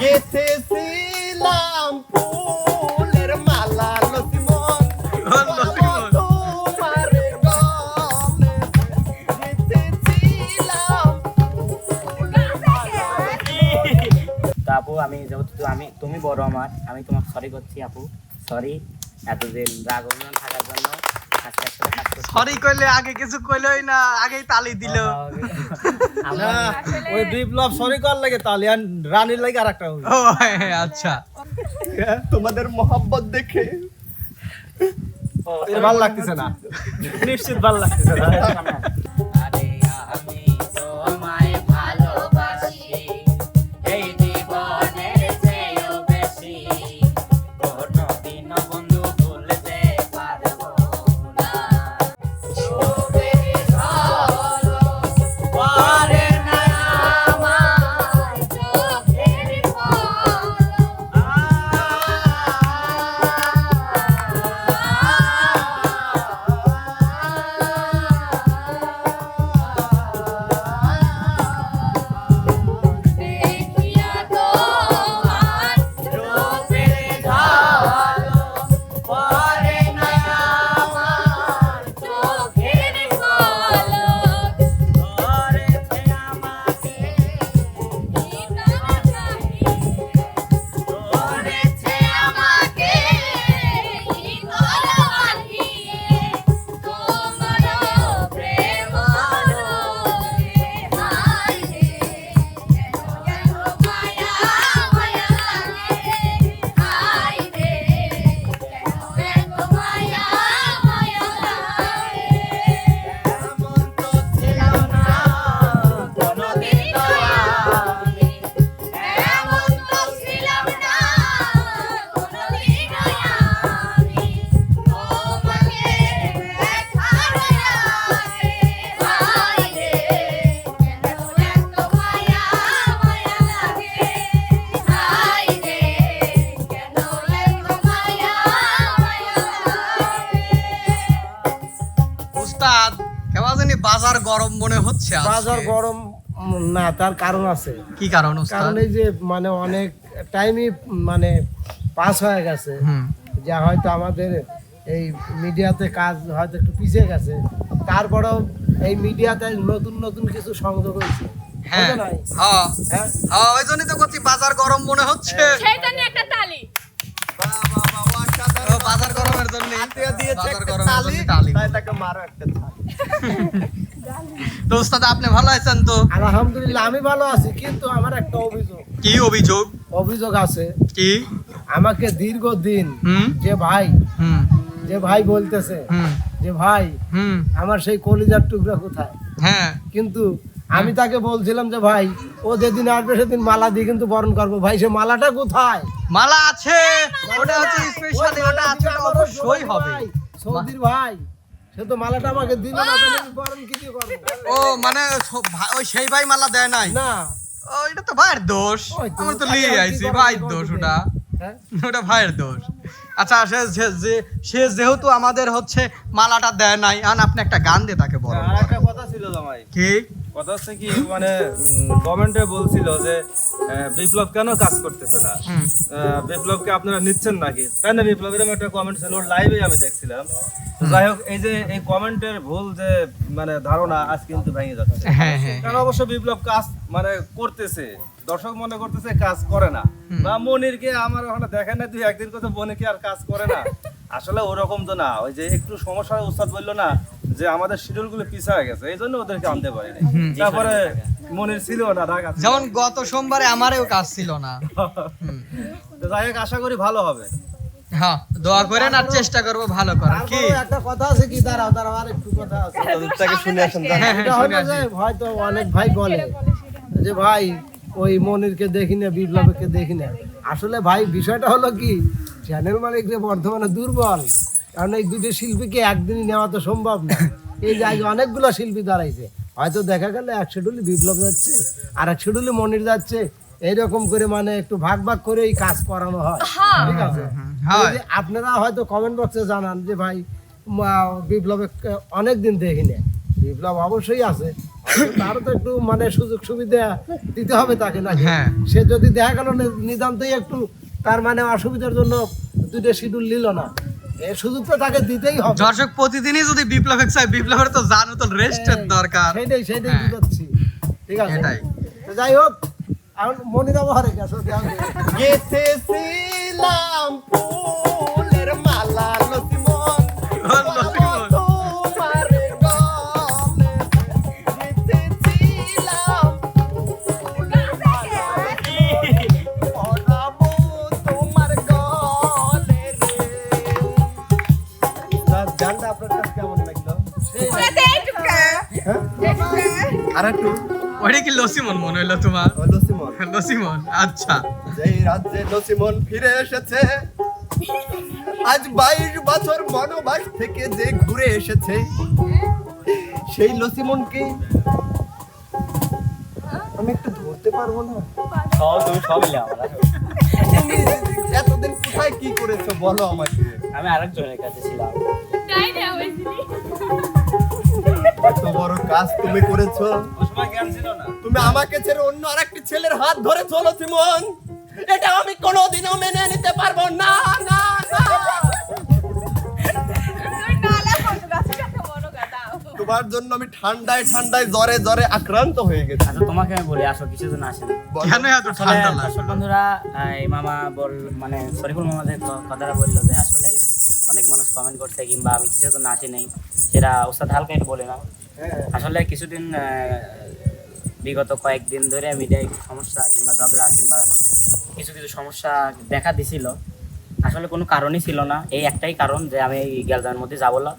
গেথেছিলাম ফুলের মালা লতিমন লতিমন। তোমার আপু আমি যেহেতু আমি তুমি বড় আমার আমি তোমাকে সরি করছি আপু। সরি এতদিন রাগ থাকার জন্য। আজকে সরি কইলে আগে কিছু কইলই না আগেই তালি দিল। ওই বিপ্লব সরি কর লাগে তালি আর রানীর লাগে আর একটা ও হ্যাঁ, আচ্ছা। তোমাদের মহব্বত দেখে। ভালো লাগতেছে না। নিশ্চিত ভালো লাগতেছে না। বাজার গরম না তার কারণ আছে। কি কারণ কারণ এই যে মানে অনেক টাইমই মানে পাস হয়ে গেছে। যা হয়তো আমাদের এই মিডিয়াতে কাজ হয়তো একটু পিছিয়ে গেছে। তারপরেও এই মিডিয়াতে নতুন নতুন কিছু সংযোগ হয়েছে। হ্যাঁ। হ্যাঁ। হ্যাঁ। হ্যাঁ ওই জন্যই তো করছি বাজার গরম মনে হচ্ছে। সেই জন্য একটা তালি। ও, তো উস্তাদ আপনি ভালো আছেন তো? আলহামদুলিল্লাহ আমি ভালো আছি কিন্তু আমার একটা অভিযোগ। কি অভিযোগ? অভিযোগ আছে। কি? আমাকে দীর্ঘদিন হুম। যে ভাই হুম। যে ভাই বলতেছে হুম। যে ভাই হুম। আমার সেই কলিজার টুকরা কোথায়? হ্যাঁ। কিন্তু আমি তাকে বলছিলাম যে ভাই ও যেদিন আসবে সেদিন মালা দিয়ে কিন্তু বরণ করব। ভাই সে মালাটা কোথায়? মালা আছে। ওটা হচ্ছে স্পেশালি ওটা আছে অবশ্যই হবে সৌদির ভাই সে তো মালাটা আমাকে দিল না তাহলে বরণ কি দিয়ে করব? ও মানে ওই সেই ভাই মালা দেয় নাই? না। ও এটা তো ভাইয়ের দোষ। ওই তো, আমরা তো তাহলে লিয়ে আইছি। ভাইয়ের দোষ ওটা। হ্যাঁ? ওটা ভাইয়ের দোষ। আচ্ছা সে যে- সে যেহেতু আমাদের হচ্ছে মালাটা দেয় নাই আন আপনি একটা গান দিয়ে তাকে বলো আর একটা কথা ছিল জামাই। কি? কথা হচ্ছে কি মানে কমেন্টে বলছিল যে বিপ্লব কেন কাজ করতেছে না? বিপ্লবকে আপনারা নিচ্ছেন নাকি? তাই না বিপ্লব এরকম একটা কমেন্ট ছিল? ওর লাইভে আমি দেখছিলাম। যাই হোক এই যে এই কমেন্টের ভুল যে মানে ধারণা আজ কিন্তু ভেঙে যাচ্ছে। হ্যাঁ হ্যাঁ কারণ অবশ্য বিপ্লব কাজ মানে করতেছে? দর্শক মনে করতেছে কাজ করে না। বা মনিরকে আমার ওখানে দেখেন না তুই একদিন কথা মনিরকে আর কাজ করে না? আসলে ওরকম তো না। ওই যে একটু সমস্যা উস্তাদ বলল না যে আমাদের শিডিউলগুলো পিছায় গেছে এই জন্য ওদেরকে আনতে পারিনি। তারপরে মনির ছিল না ঢাকা। যেমন গত সোমবারে আমারও কাজ ছিল না। তো যাই হোক আশা করি ভালো হবে। হ্যাঁ দোয়া করেন আর চেষ্টা করব ভালো করার। কি? একটা কথা আছে কি দাঁড়াও দাঁড়াও আর একটু কথা আছে। তাকে শুনে আসেন হ্যাঁ হ্যাঁ হয়তো অনেক ভাই বলে যে ভাই ওই মনিরকে দেখি না বিপ্লবকে দেখি না। আসলে ভাই বিষয়টা হলো কি চ্যানেল মালিক যে বর্ধমানে দুর্বল। কারণ এই দুটো শিল্পীকে একদিনই নেওয়া তো সম্ভব না। এই যে আজ অনেকগুলো শিল্পী দাঁড়াইছে। হয়তো দেখা গেল এক শিডিউলে বিপ্লব যাচ্ছে আর এক শিডিউলে মনির যাচ্ছে। এইরকম করে মানে একটু ভাগ ভাগ করে এই কাজ করানো হয়। ঠিক আছে? হয়। আপনারা হয়তো কমেন্ট বক্সে জানান যে ভাই বিপ্লবে অনেক দিন দেখি না বিপ্লব অবশ্যই আছে। তারও তো একটু মানে সুযোগ সুবিধা দিতে হবে তাকে না হ্যাঁ। সে যদি দেখা গেল নি- নিতান্তই একটু তার মানে অসুবিধার জন্য দুটো শিডিউল নিল না। এই সুযোগটা তাকে দিতেই হবে। দর্শক প্রতিদিনই যদি বিপ্লব চাই বিপ্লবের তো জানো তো রেস্টের দরকার। সেটাই সেটাই হ্যাঁ। বুঝাচ্ছি। ঠিক আছে? এটাই। তো যাই হোক এখন মনিরাম আবহারে গেছো গেছে ফুলের আর একটু। ওইটা কি লসিমন মনে হইল তোমার? লসিমন। লসিমন আচ্ছা। যেই রাজ্যে লসিমন ফিরে এসেছে আজ বাইশ বছর বনবাস থেকে যে ঘুরে এসেছে সেই লসিমনকে আমি একটু ধরতে পারব না? সব তুমি সব মিলে আমার তুমি এতদিন কোথায় কি করেছ বলো আমাকে। আমি আরেকজনের কাছে ছিলাম। তাই না হয়েছিলি এত বড় কাজ তুমি করেছ। ওই সময় জ্ঞান ছিল না তুমি আমাকে ছেড়ে অন্য আরেকটি ছেলের হাত ধরে চলো সিমন। এটা আমি কোনোদিনও মেনে নিতে পারব না না না। তুই নালা ফটো গাছে একটা বড় গাদা তোমার জন্য আমি ঠান্ডায় ঠান্ডায় জ্বরে জ্বরে আক্রান্ত হয়ে গেছি। আচ্ছা তোমাকে আমি বলি আসো কিছু জন আসেনি। কেন এত ঠান্ডা লাগে দর্শক বন্ধুরা এই মামা বল মানে শরীফুল মামা যে ক- কথাটা বলল যে আসলে অনেক মানুষ কমেন্ট করছে কিংবা আমি কিছু জন্য আসি নাই। সেটা ওস্তাদ হালকা একটু বলে না আসলে কিছুদিন বিগত কয়েকদিন ধরে মিডিয়ায় সমস্যা কিংবা ঝগড়া কিংবা কিছু কিছু সমস্যা দেখা দিছিল। আসলে কোনো কারণই ছিল না। এই একটাই কারণ যে আমি এই গ্যালজামের মধ্যে যাব না।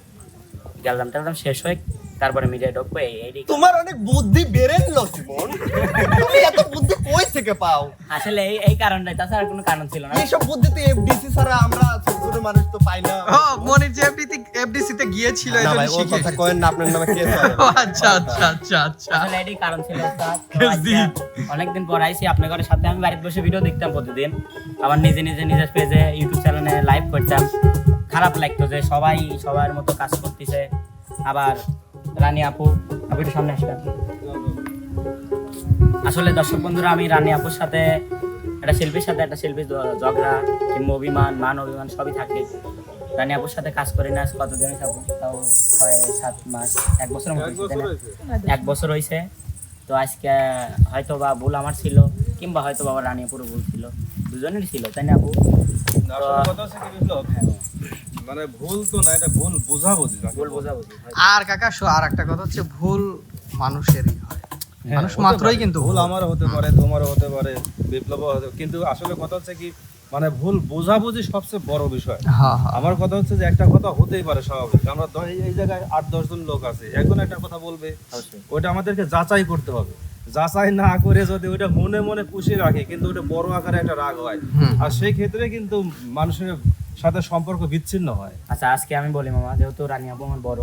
গ্যালজামটা একদম শেষ হয়ে তারপরে মিডিয়ায় ঢুকবো এই এই তোমার অনেক বুদ্ধি বেড়ে দিল তুমি এত বুদ্ধি কই থেকে পাও? আসলে এই এই কারণটাই তাছাড়া কোনো কারণ ছিল না। এইসব বুদ্ধি তো এফডিসি ছাড়া আমরা ছোট ছোট মানুষ তো পাই না। ও মনির যে এফডিসি এফডিসি তে গিয়েছিল এই জন্য শিখে কথা কয়েন না আপনার নামে কেস আচ্ছা আচ্ছা আচ্ছা আচ্ছা। আসলে এটাই কারণ ছিল আজকে deep. অনেকদিন পর আইছি আপনার ঘরের সাথে আমি বাড়িতে বসে ভিডিও দেখতাম প্রতিদিন। আবার নিজে নিজে নিজের পেজে ইউটিউব চ্যানেলে লাইভ করতাম। খারাপ লাগতো যে সবাই সবার মতো কাজ করতেছে। আবার রানী আপু আপু একটু সামনে আসবেন। আসলে দর্শক বন্ধুরা আমি রানী আপুর সাথে একটা শিল্পীর সাথে একটা শিল্পীর ঝগড়া কিংবা অভিমান মান অভিমান সবই থাকে। রানী আপুর সাথে কাজ করি না আজ কতদিনই থাকব তাও ছয় সাত মাস এক না? এক বছর হয়েছে। তো আজকে হয়তো বা ভুল আমার ছিল কিংবা হয়তো বাবা রানী পুরো ভুল ছিল। দুজনেরই ছিল তাই না আপু? মানে ভুল তো না এটা ভুল বোঝাবুঝি ভুল বোঝাবুঝি আর কাকা শো আর একটা কথা হচ্ছে ভুল মানুষেরই হয়। মানুষ মাত্রই কিন্তু ভুল। আমারও হতে পারে তোমারও হতে পারে বিপ্লবও হতে কিন্তু আসলে কথা হচ্ছে কি মানে ভুল বোঝাবুঝি সবচেয়ে বড় বিষয়। হ্যাঁ হ্যাঁ। আমার কথা হচ্ছে যে একটা কথা হতেই পারে স্বাভাবিক। আমরা এই- এই জায়গায় আট দশ জন লোক আছে একজন একটা কথা বলবে। ওইটা আমাদেরকে যাচাই করতে হবে। যাচাই না করে যদি ওইটা মনে মনে পুষিয়ে রাখে কিন্তু ওটা বড় আকারে একটা রাগ হয়। আর সেই ক্ষেত্রে কিন্তু মানুষের সাথে সম্পর্ক বিচ্ছিন্ন হয়। আচ্ছা আজকে আমি বলি মামা যেহেতু রানী আপু আমার বড়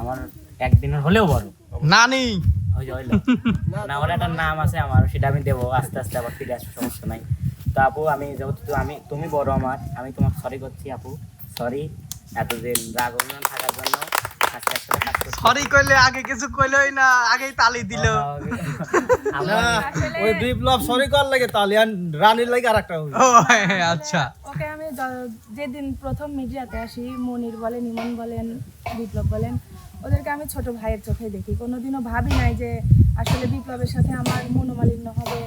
আমার একদিনের হলেও বড়। নানি! না ওর একটা নাম আছে আমার সেটা আমি দেবো আস্তে আস্তে আবার ফিরে আসব সমস্যা নাই। তো আপু আমি যেহেতু আমি তুমি বড় আমার আমি তোমাকে সরি করছি আপু। সরি এতদিন রাগ অভিমান থাকার জন্য। সরি কইলে আগে কিছু কইলই না আগেই তালি দিল। ওই বিপ্লব সরি কর লাগে তাহলে আর রানীর লাগে আর একটা ও হ্যাঁ, আচ্ছা। ওকে আমি যেদিন প্রথম মিডিয়াতে আসি মনির বলেন ইমন বলেন বিপ্লব বলেন ওদেরকে আমি ছোট ভাইয়ের চোখে দেখি। কোনোদিনও ভাবি নাই যে আসলে বিপ্লবের সাথে আমার মনোমালিন্য হবে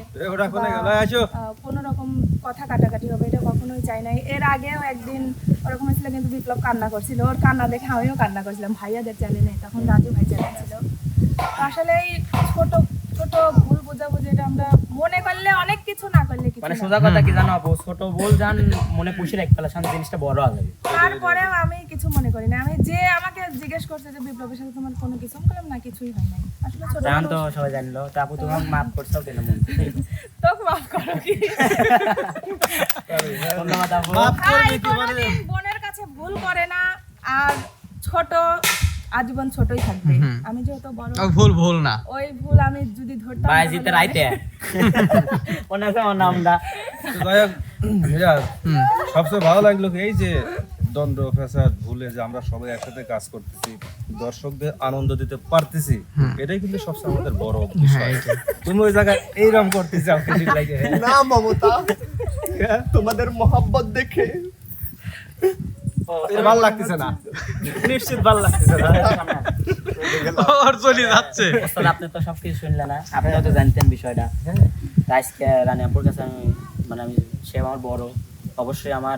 কোনে রকম কথা কাটাকাটি হবে এটা কখনোই চাই নাই। এর আগেও একদিন ওরকম হয়েছিল কিন্তু বিপ্লব কান্না করছিল। ওর কান্না দেখে আমিও কান্না করছিলাম ভাইয়াদের চ্যানেলে তখন রাজু ভাই চ্যানেল ছিল। আসলে এই ছোট ছোট ভুল বোঝাবুঝি এটা আমরা মনে করলে অনেক কিছু না করলে কিছু মানে সোজা কথা কি জানো আপু? ছোট বল যান মনে পুষে রাখ ফেলা শান্তি জিনিসটা বড় হবে তারপরেও আমি কিছু মনে করি না। আমি যে আমাকে জিজ্ঞেস করছে যে বিপ্লবের সাথে তোমার কোনো কিছু আমি বললাম না কিছুই হয় নাই। আসলে ছোট তেমন তো। সবাই জানলো। তো আপু তোমার মাফ করছ কেন মন থেকে? মাফ করো কি? ধন্যবাদ আপু। ভাই কোনোদিন বোনের কাছে ভুল করে না। আর ছোট আজীবন ছোটই থাকবে। আমি যেহেতু বড় ও ভুল ভুল না। ওই ভুল আমি যদি ধরতাম ভাই জিতে রাইতে। আছে আমার নামটা। সবচেয়ে ভালো লাগল কি এই যে দ্বন্দ্ব ফ্যাসাদ ভুলে যে আমরা সবাই একসাথে কাজ করতেছি দর্শকদের আনন্দ দিতে পারতেছি এটাই কিন্তু সবচেয়ে আমাদের বড় বিষয়। তুমি ওই জায়গায় এইরকম করতে চাও না মমতা। তোমাদের মোহাব্বত দেখে। ভালো লাগতেছে না। নিশ্চিত ভালো লাগতেছে না। ওর চলে যাচ্ছে। আপনি তো সবকিছু শুনলেন না আপনিও তো জানতেন বিষয়টা। আজকে রানী আপুর কাছে আমি মানে আমি সে আমার বড়। অবশ্যই আমার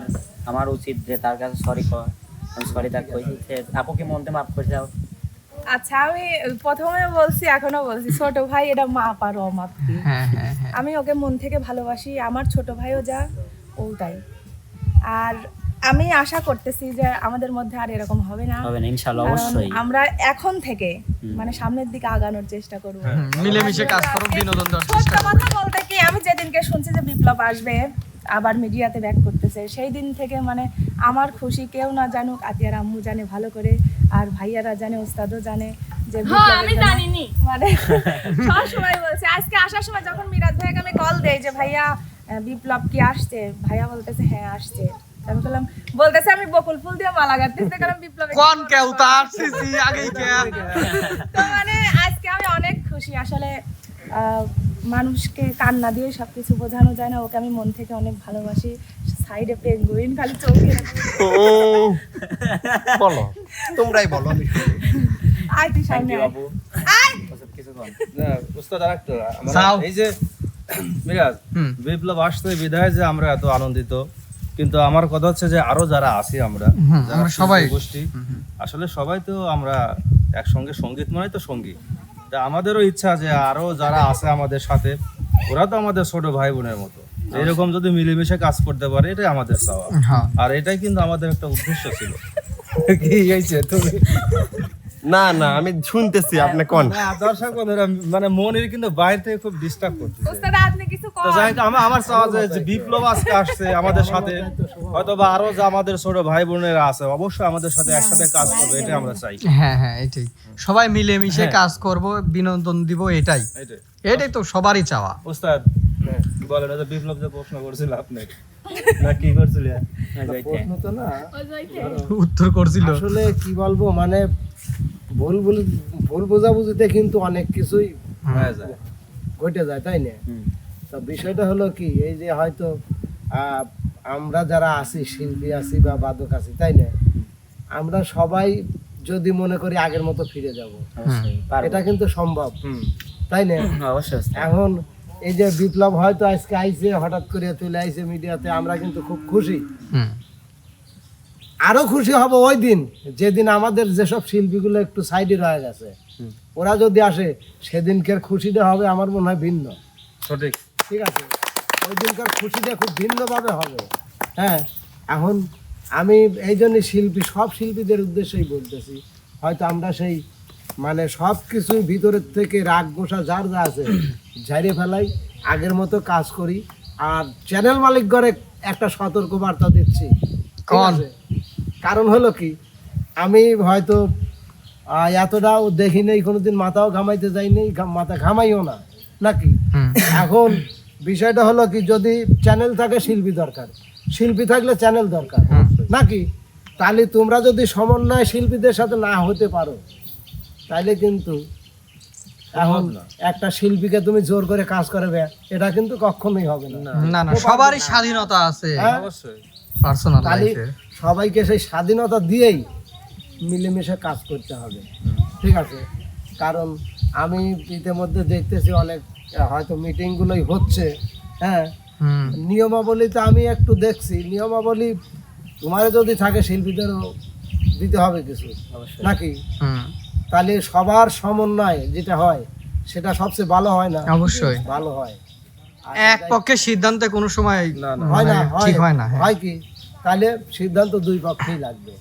আমার উচিত যে তার কাছে সরি কর। আমি সরি কইছি আপুকে মনতে মাফ করে দাও? আচ্ছা আমি প্রথমে বলছি এখনও বলছি ছোট ভাই এটা মা অমাপ হ্যাঁ হ্যাঁ হ্যাঁ। আমি ওকে মন থেকে ভালোবাসি আমার ছোট ভাইও যা ও তাই। আর আমি আশা করতেছি যে আমাদের মধ্যে আর এরকম হবে না। হবে না ইনশাল্লাহ কারণ অবশ্যই। আমরা এখন থেকে মানে সামনের দিকে আগানোর চেষ্টা করব। মিলেমিশে কাজ করো বিনোদন দেওয়ার চেষ্টা কথা বলতে কি আমি যেদিনকে শুনছি যে বিপ্লব আসবে আবার মিডিয়াতে ব্যাক করতেছে সেই দিন থেকে মানে আমার খুশি কেউ না জানুক আতিয়ার আম্মু জানে ভালো করে আর ভাইয়ারা জানে ওস্তাদও জানে যে হ্যাঁ আমি জানিনি। মানে সব সময় বলছে আজকে আসার সময় যখন মিরাজ ভাইকে আমি কল দেই যে ভাইয়া বিপ্লব কি আসছে? ভাইয়া বলতেছে হ্যাঁ আসছে। আমি বললাম বলতেছে আমি বকুল ফুল দিয়ে মালা গাঁথতেছি কারণ বিপ্লব। কোন কেউ তার সিসি আগেই কে তো মানে আজকে আমি অনেক খুশি আসলে আহ, মানুষকে কান্না দিয়ে সবকিছু বোঝানো যায় না ওকে আমি মন থেকে অনেক ভালোবাসি সাইডে পেঙ্গুইন খালি চোখে বলো। তোমরাই বলো আমি। তুই সামনে কিছু না উস্তাদ আরেকটা। এই যে মিরাজ বিপ্লব আসতে বিধায় যে আমরা এত আনন্দিত। কিন্তু আমার কথা হচ্ছে যে আরও যারা আছি আমরা যারা সবাই। গোষ্ঠী আসলে সবাই তো আমরা একসঙ্গে সংগীত মানে তো সঙ্গী। তা আমাদেরও ইচ্ছা যে আরও যারা আছে আমাদের সাথে ওরা তো আমাদের ছোট ভাই বোনের মতো এরকম যদি মিলেমিশে কাজ করতে পারে এটাই আমাদের চাওয়া। হ্যাঁ। আর এটাই কিন্তু আমাদের একটা উদ্দেশ্য ছিল। কি হয়েছে তুমি? না না আমি শুনতেছি আপনি কোন? দর্শক বন্ধুরা, মানে মনের কিন্তু বাইরে থেকে খুব ডিস্টার্ব করতেছে। ওস্তাদ আপনি কিছু তো যাই আমার আমার চাওয়া যে বিপ্লব আজকে আসছে আমাদের সাথে হয়তো বা আরও যে আমাদের ছোট ভাই বোনেরা আছে অবশ্যই আমাদের সাথে একসাথে কাজ করবে এটাই আমরা চাই। হ্যাঁ হ্যাঁ এটাই। সবাই মিলেমিশে কাজ করব বিনোদন দিব এটাই। এটাই। তো সবারই চাওয়া। উস্তাদ বলেন এই বিপ্লব যে প্রশ্ন করছিল আপনি না কি করছিল? প্রশ্ন তো না। উত্তর করছিল। আসলে কি বলব মানে ভুল ভুল ভুল বোঝাবুঝিতে কিন্তু অনেক কিছুই হয়ে যায়। ঘটে যায় তাই না? তো বিষয়টা হলো কি এই যে হয়তো আহ, আমরা যারা আছি শিল্পী আছি বা বাদক আছি তাই না? আমরা সবাই যদি মনে করি আগের মতো ফিরে যাব এটা কিন্তু সম্ভব। হুম। তাই না? অবশ্যই। এখন এই যে বিপ্লব হয়তো আজকে আইছে হঠাৎ করে চলে আইছে মিডিয়াতে আমরা কিন্তু খুব খুশি। আরও খুশি হব ওই দিন যেদিন আমাদের যেসব শিল্পীগুলো একটু সাইডে রয়ে গেছে। ওরা যদি আসে সেদিনকার খুশিটা হবে আমার মনে হয় ভিন্ন। সঠিক। ঠিক আছে? ওই দিনকার খুশিটা খুব ভিন্নভাবে হবে। হ্যাঁ এখন আমি এই জন্য শিল্পী সব শিল্পীদের উদ্দেশ্যেই বলতেছি হয়তো আমরা সেই মানে সব কিছুই ভিতরের থেকে রাগ গোসা যার যা আছে ঝাড়িয়ে ফেলাই আগের মতো কাজ করি। আর চ্যানেল মালিক ঘরে একটা সতর্ক বার্তা দিচ্ছি? কারণ হলো কি আমি হয়তো এতটাও দেখি নেই কোনোদিন মাথাও ঘামাইতে যাই নেই মাথা ঘামাইও না। নাকি? এখন বিষয়টা হলো কি যদি চ্যানেল থাকে শিল্পী দরকার। শিল্পী থাকলে চ্যানেল দরকার। নাকি? তাহলে তোমরা যদি সমন্বয় শিল্পীদের সাথে না হতে পারো তাহলে কিন্তু এখন একটা শিল্পীকে তুমি জোর করে কাজ করাবে এটা কিন্তু কখনোই হবে না। না। না সবারই স্বাধীনতা আছে। হ্যাঁ? অবশ্যই। পার্সোনাল লাইফে। সবাইকে সেই স্বাধীনতা দিয়েই মিলেমিশে কাজ করতে হবে। ঠিক আছে? কারণ আমি ইতিমধ্যে দেখতেছি অনেক হয়তো মিটিংগুলোই হচ্ছে হ্যাঁ? হুম। নিয়মাবলীতে আমি একটু দেখছি। নিয়মাবলী তোমার যদি থাকে শিল্পীদেরও দিতে হবে কিছু। অবশ্যই। নাকি? হুম। তাহলে সবার সমন্বয় যেটা হয় সেটা সবচেয়ে ভালো হয় না? অবশ্যই। ভালো হয়। এক পক্ষে সিদ্ধান্তে কোনো সময় না না। হয় না ঠিক হয় না হ্যাঁ। হয় কি? তাহলে সিদ্ধান্ত দুই পক্ষেই লাগবে।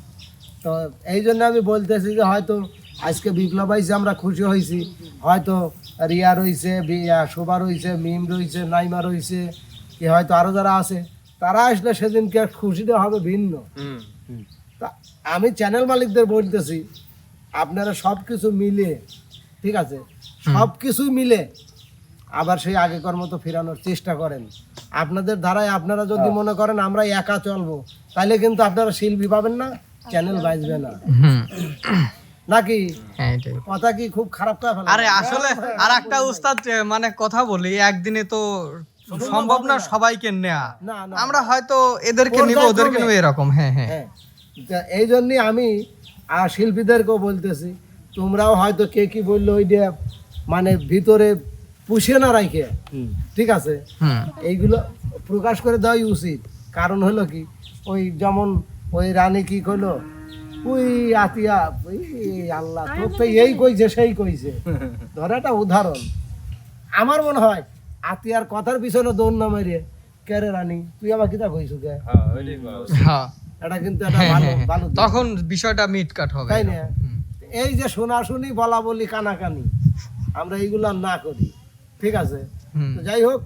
তো এই জন্য আমি বলতেছি যে হয়তো আজকে বিপ্লব আইসে আমরা খুশি হয়েছি। হয়তো রিয়া রয়েছে শোভা রয়েছে মিম রয়েছে নাইমা রয়েছে কি হয়তো আরও যারা আছে তারা আসলে সেদিনকে খুশিটা হবে ভিন্ন। হুম। তা আমি চ্যানেল মালিকদের বলতেছি আপনারা সব কিছু মিলে ঠিক আছে? সব কিছু মিলে আবার সেই আগেকার মতো ফেরানোর চেষ্টা করেন। আপনাদের দ্বারাই আপনারা যদি মনে করেন আমরা একা চলবো তাহলে কিন্তু আপনারা শিল্পী পাবেন না চ্যানেল বাজবে না। নাকি? হ্যাঁ কথা কি খুব খারাপ আরে আসলে আর একটা উস্তাদ মানে কথা বলি একদিনে তো সম্ভব না সবাইকে নেয়া। আমরা হয়তো এদেরকে নিব ওদেরকে নিব এরকম হ্যাঁ হ্যাঁ। হ্যাঁ। এই জন্যই আমি আর শিল্পীদেরকেও বলতেছি তোমরাও হয়তো কে কি বলল ওই যে মানে ভিতরে পুষে না রাখে ঠিক আছে? এইগুলো প্রকাশ করে দেওয়াই উচিত। কারণ হলো কি ওই যেমন ওই রানী কি কইলো ওই আতিয়া ওই আল্লাহ তোর তো এই কইছে সেই কইছে। ধর একটা উদাহরণ। আমার মনে হয় আতিয়ার কথার পিছনে দৌড় না মেরে কে রে রানী তুই আবার কিতা কইছু কে? হ্যাঁ। এটা কিন্তু একটা হ্যাঁ, ভালো হ্যাঁ, ভালো হ্যাঁ। তখন বিষয়টা মিটকাট হবে তাই না? এই যে শোনাশুনি বলা বলি কানাকানি আমরা এইগুলো না করি। ঠিক আছে? যাই হোক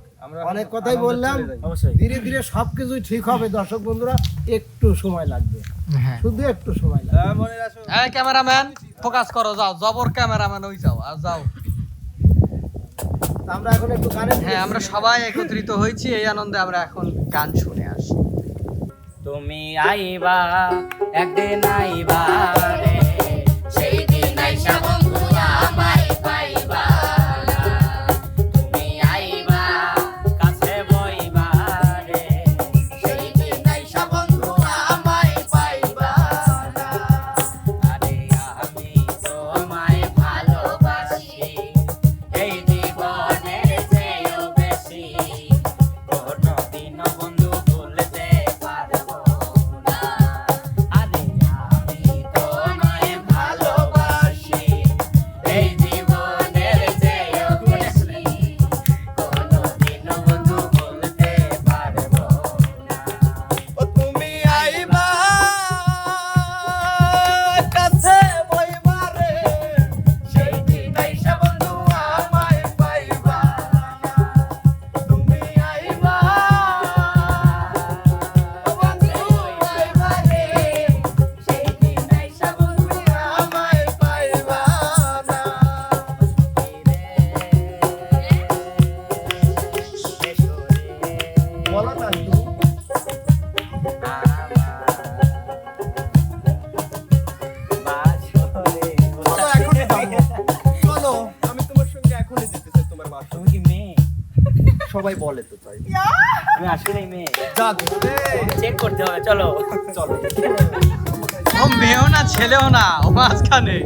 অনেক কথাই বললাম। অবশ্যই। ধীরে ধীরে সবকিছুই ঠিক হবে। দর্শক বন্ধুরা একটু সময় লাগবে। হ্যাঁ। শুধু একটু সময় লাগবে। হ্যাঁ। ক্যামেরাম্যান ফোকাস করো যাও। জবর ক্যামেরাম্যান ওই যাও আর যাও। আমরা এখন একটু দিকে হ্যাঁ আমরা সবাই একত্রিত হয়েছি এই আনন্দে আমরা এখন গান শুনে আসি তুমি আইবা একদিন আইবা রে। সেই দিন চলো। চলো। ও মেয়েও না ছেলেও না ও মাঝখানে।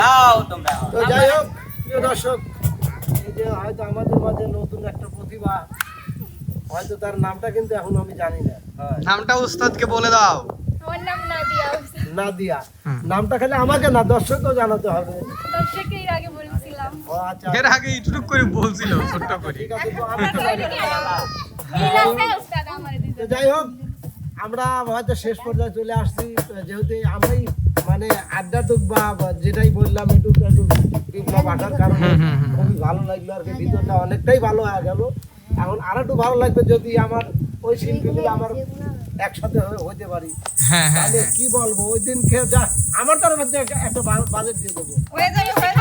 দাও তোমরা। তো যাই হোক প্রিয় দর্শক এই যে হয়তো আমাদের মাঝে নতুন একটা প্রতিভা হয়তো তার নামটা কিন্তু এখন আমি জানি না। নামটা উস্তাদকে বলে দাও। আমার নাম নাদিয়া নাদিয়া। নামটা খালি আমাকে না দর্শককেও জানাতে হবে। দর্শককে এর আগে বলেছিলাম। ও আচ্ছা। এর আগে ইটুক করে বলছিল ছোট্ট করে। ঠিক আছে তো আমি তো যাই হোক আমরা হয়তো শেষ পর্যায়ে চলে আসছি যেহেতু আমরাই মানে আড্ডাটুক বা বা যেটাই বললাম একটু একটু বিপ্লব আসার কারণে খুবই ভালো লাগল আর কি ভিতরটা অনেকটাই ভালো হয়ে গেল। এখন আর একটু ভালো লাগবে যদি আমার ওই শিল্পীগুলো আমার একসাথে হয়ে হতে পারি। হ্যাঁ হ্যাঁ তাহলে কি বলব? ওই দিন খেয়ে যা আমার তরফ থেকে একটা- বাজেট দিয়ে দেবো। হয়ে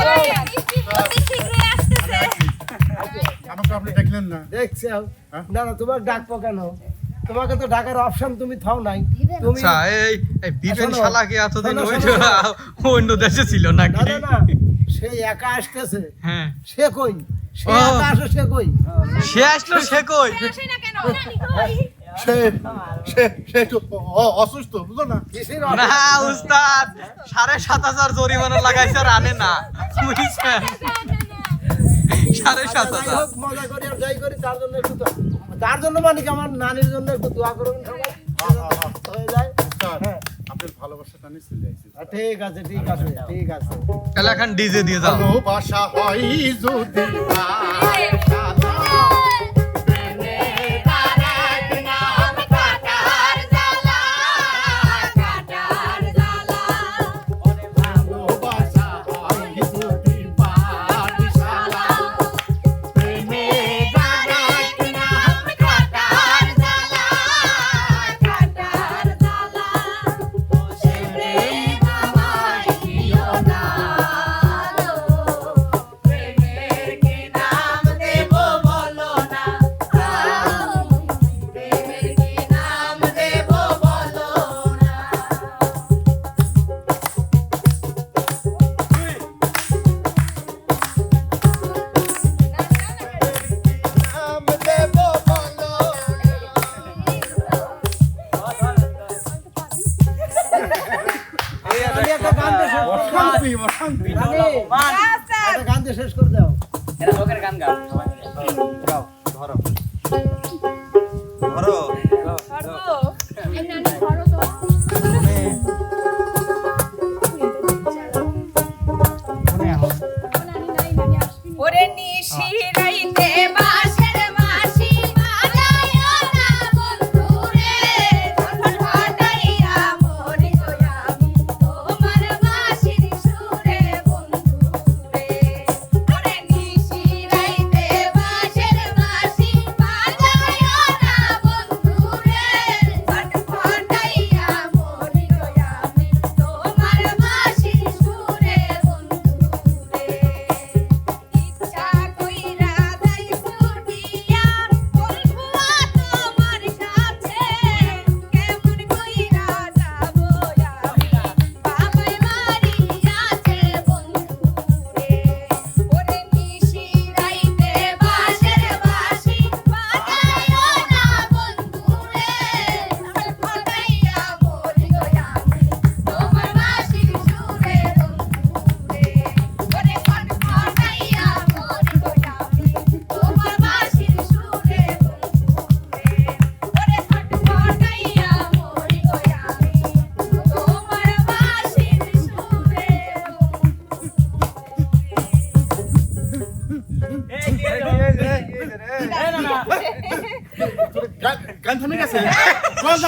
হয়ে আসতেছে। আমাকে আপনি দেখলেন না? দেখছ। না না ডাকবো কেন তোমাকে তো ডাকার অপশন তুমি থাও নাই। তুমি আচ্ছা এই এই বিপেন শোনো, শালা কি এতদিন ওই অন্য দেশে ছিল না নাকি? না না সে একা আসতেছে। হ্যাঁ। সে কই? সে একা আসে সে কই? সে আসলো সে কই? আসে না কেন? নানি কই সে সে সে একটু অসুস্থ বুঝলো না? না উস্তাদ সাড়ে সাত হাজার জরিমানা লাগাইছে আর আনে না বুঝছেন? সাড়ে সাত হাজার মজা করি আর যাই করি তার জন্য একটু তার জন্য মানে কি আমার নানির জন্য একটু দোয়া করুন সবাই। হয়ে যায়। হ্যাঁ। আসছি আর ঠিক আছে ঠিক আছে ঠিক আছে। তাহলে এখন ডিজে দিয়ে যাও। ভালোবাসা হয় যদি ওরে নিশি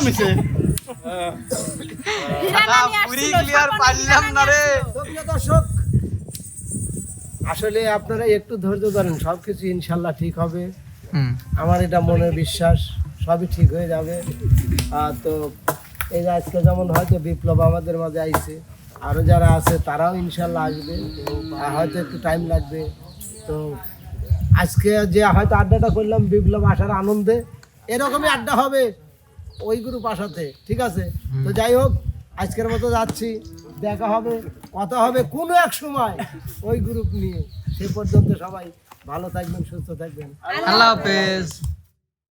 কোন পুরি ক্লিয়ার পারলাম না রে। দর্শক আসলে আপনারা একটু ধৈর্য ধরেন সব কিছু ইনশাল্লাহ ঠিক হবে। আমার এটা মনের বিশ্বাস সবই ঠিক হয়ে যাবে। আর তো এই যে আজকে যেমন হয়তো বিপ্লব আমাদের মাঝে আইছে আরও যারা আছে তারাও ইনশাল্লাহ আসবে। আর হয়তো একটু টাইম লাগবে। তো আজকে যে হয়তো আড্ডাটা করলাম বিপ্লব আসার আনন্দে এরকমই আড্ডা হবে। ওই গ্রুপ আসাতে ঠিক আছে? তো যাই হোক আজকের মতো যাচ্ছি। দেখা হবে কথা হবে কোনো এক সময় ওই গ্রুপ নিয়ে। সে পর্যন্ত সবাই ভালো থাকবেন সুস্থ থাকবেন। আল্লাহ হাফেজ।